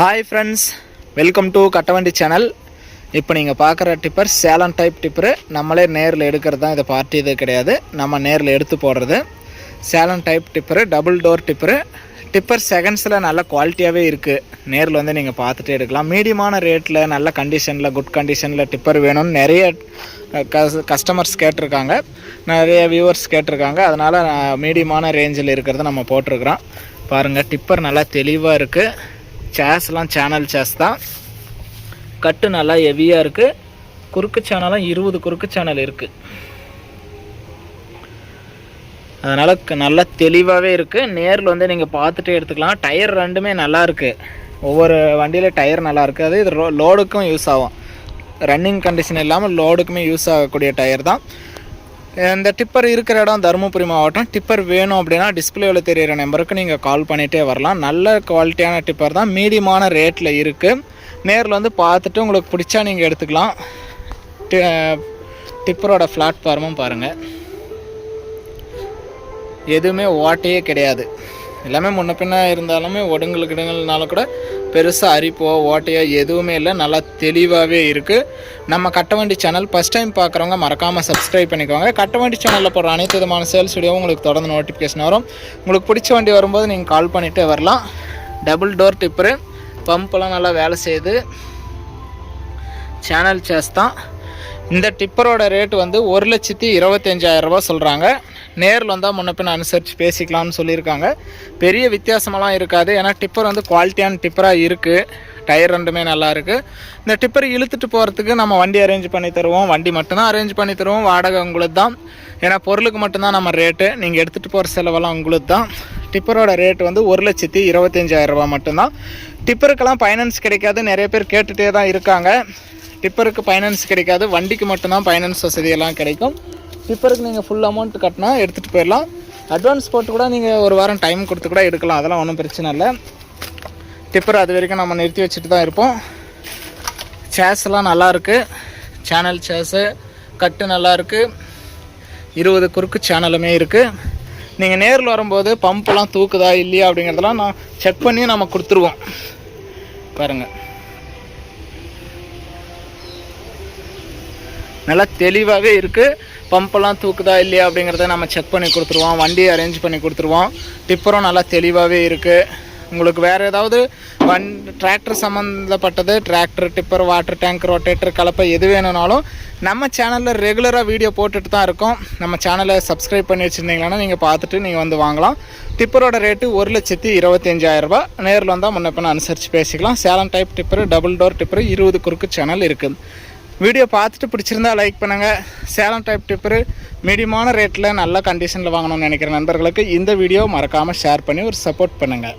Hi friends welcome to Kattavandi channel இப்போ நீங்கள் பார்க்குற டிப்பர் சேலம் டைப் டிப்பரு நம்மளே நேரில் எடுக்கிறது தான் இதை பார்ட்டி இது கிடையாது. நம்ம நேரில் எடுத்து போடுறது. Salem type tipper double door tipper tipper செகண்ட்ஸில் நல்ல குவாலிட்டியாகவே இருக்குது நேரில் வந்து நீங்கள் பார்த்துட்டே எடுக்கலாம். மீடியமான ரேட்டில் நல்ல கண்டிஷனில் குட் கண்டிஷனில் டிப்பர் வேணும்னு நிறைய கஸ்டமர்ஸ் கேட்டிருக்காங்க. நிறைய வியூவர்ஸ் கேட்டிருக்காங்க. அதனால் மீடியமான ரேஞ்சில் இருக்கிறத நம்ம போட்டிருக்கிறோம். பாருங்கள் டிப்பர் நல்லா தெளிவாக இருக்குது சேஸ்லாம் சேனல் சேஸ் தான். கட்டு நல்லா ஹெவியாக இருக்குது குறுக்கு சேனலாம் இருபது குறுக்கு சேனல் இருக்குது அதனால் நல்லா தெளிவாகவே இருக்குது நேரில் வந்து நீங்கள் பார்த்துட்டே எடுத்துக்கலாம். டயர் ரெண்டுமே நல்லா இருக்குது ஒவ்வொரு வண்டியில் டயர் நல்லா இருக்குது அது இது லோடுக்கும் யூஸ் ஆகும். ரன்னிங் கண்டிஷன் இல்லாமல் லோடுக்குமே யூஸ் ஆகக்கூடிய டயர் தான். இந்த டிப்பர் இருக்கிற இடம் தருமபுரி மாவட்டம். டிப்பர் வேணும் அப்படின்னா டிஸ்பிளேவில் தெரியிற நம்பருக்கு நீங்கள் கால் பண்ணிகிட்டே வரலாம். நல்ல குவாலிட்டியான டிப்பர் தான். மீடியமான ரேட்டில் இருக்குது நேரில் வந்து பார்த்துட்டு உங்களுக்கு பிடிச்சா நீங்கள் எடுத்துக்கலாம். டி- டிப்பரோட பிளாட்ஃபார்மும் பாருங்கள் எதுவுமே ஓட்டையே கிடையாது. எல்லாமே முன்ன பின்ன இருந்தாலுமே ஒடுங்கல் கிடுங்கல்னால கூட பெருசாக அரிப்போ ஓட்டையோ எதுவுமே இல்லை. நல்லா தெளிவாகவே இருக்குது நம்ம கட்டவண்டி சேனல் ஃபஸ்ட் டைம் பார்க்குறவங்க மறக்காமல் சப்ஸ்கிரைப் பண்ணிக்கோங்க. கட்டவண்டி சேனலில் போடுற அனைத்து விதமான சேல்ஸ் வீடியோவும் உங்களுக்கு தொடர்ந்து நோட்டிஃபிகேஷன் வரும். உங்களுக்கு பிடிச்ச வண்டி வரும்போது நீங்கள் கால் பண்ணிகிட்டே வரலாம். டபுள் டோர் டிப்பரு பம்பெல்லாம் நல்லா வேலை செய்யுது. சேனல் சேஸ் தான். இந்த டிப்பரோட ரேட் வந்து ஒரு லட்சத்தி இருபத்தஞ்சாயிரம் சொல்கிறாங்க நேரில் வந்தால் முன்ன பின்ன அனுசரித்து பேசிக்கலாம்னு சொல்லியிருக்காங்க. பெரிய வித்தியாசமெல்லாம் இருக்காது. ஏன்னா டிப்பர் வந்து குவாலிட்டியான டிப்பராக இருக்குது டயர் ரெண்டுமே நல்லா இருக்குது இந்த டிப்பர் இழுத்துட்டு போகிறதுக்கு நம்ம வண்டி அரேஞ்ச் பண்ணி தருவோம். வண்டி மட்டும்தான் அரேஞ்ச் பண்ணி தருவோம். வாடகை உங்களுக்கு தான் ஏன்னா பொருளுக்கு மட்டும்தான் நம்ம ரேட்டு நீங்கள் எடுத்துகிட்டு போகிற செலவெல்லாம் உங்களுக்கு தான் டிப்பரோட ரேட் வந்து ஒரு லட்சத்தி இருபத்தஞ்சாயிரம் ரூபாய் மட்டும்தான். டிப்பருக்கெல்லாம் ஃபைனான்ஸ் கிடைக்காது. நிறைய பேர் கேட்டுகிட்டே தான் இருக்காங்க. டிப்பருக்கு ஃபைனான்ஸ் கிடைக்காது. வண்டிக்கு மட்டும்தான் ஃபைனான்ஸ் வசதியெல்லாம் கிடைக்கும். டிப்பருக்கு நீங்கள் ஃபுல் அமௌண்ட் கட்டினா எடுத்துகிட்டு போயிடலாம். அட்வான்ஸ் போட்டு கூட நீங்கள் ஒரு வாரம் டைம் கொடுத்து கூட எடுக்கலாம். அதெல்லாம் ஒன்றும் பிரச்சனை இல்லை. டிப்பர் அது வரைக்கும் நம்ம நிறுத்தி வச்சுட்டு தான் இருப்போம். சேர்ஸ்லாம் நல்லா இருக்குது சேனல் சேர்ஸு கட்டு நல்லா இருக்குது இருபது குறுக்கு சேனலுமே இருக்குது நீங்கள் நேரில் வரும்போது பம்ப்லாம் தூக்குதா இல்லையா அப்படிங்கிறதெல்லாம் நான் செக் பண்ணி நம்ம கொடுத்துருவோம். பாருங்கள் நல்லா தெளிவாகவே இருக்குது பம்பெல்லாம் தூக்குதா இல்லையா அப்படிங்கிறத நம்ம செக் பண்ணி கொடுத்துருவோம். வண்டி அரேஞ்ச் பண்ணி கொடுத்துருவோம். டிப்பரும் நல்லா தெளிவாகவே இருக்குது உங்களுக்கு வேறு ஏதாவது வன் டிராக்டர் சம்மந்தப்பட்டது tractor tipper water tank rotator கலப்பை எது வேணும்னாலும் நம்ம சேனலில் ரெகுலராக வீடியோ போட்டுட்டு தான் இருக்கோம். நம்ம சேனலை சப்ஸ்கிரைப் பண்ணி வச்சுருந்தீங்கன்னா நீங்கள் பார்த்துட்டு நீங்கள் வந்து வாங்கலாம். டிப்பரோட ரேட்டு ஒரு லட்சத்தி இருபத்தஞ்சாயிரரூபா நேரில் வந்தால் முன்ன அனுசரித்து பேசிக்கலாம். Salem type tipper double door tipper இருபது குறுக்கு சேனல் இருக்குது வீடியோ பார்த்துட்டு பிடிச்சிருந்தா லைக் பண்ணுங்கள் சேலம் டைப் டிப்பரு மீடியமான ரேட்டில் நல்ல கண்டிஷனில் வாங்கணும்னு நினைக்கிற நண்பர்களுக்கு இந்த வீடியோ மறக்காமல் ஷேர் பண்ணி ஒரு சப்போர்ட் பண்ணுங்கள்